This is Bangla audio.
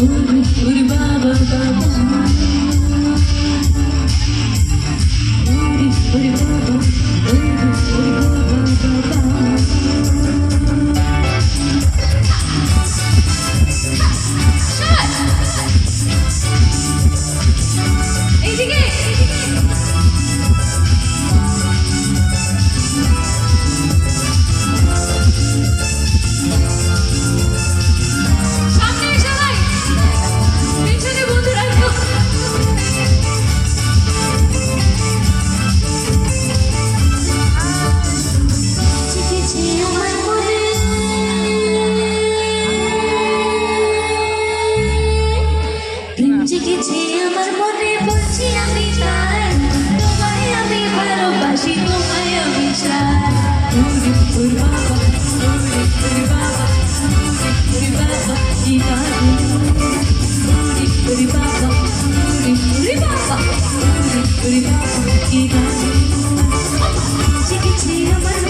ഒരു ബാബ যে আমার মনে বলছি আমি তার তোমায় আমি ভালোবাসি তোমায় আমি চাই। শিখেছি আমার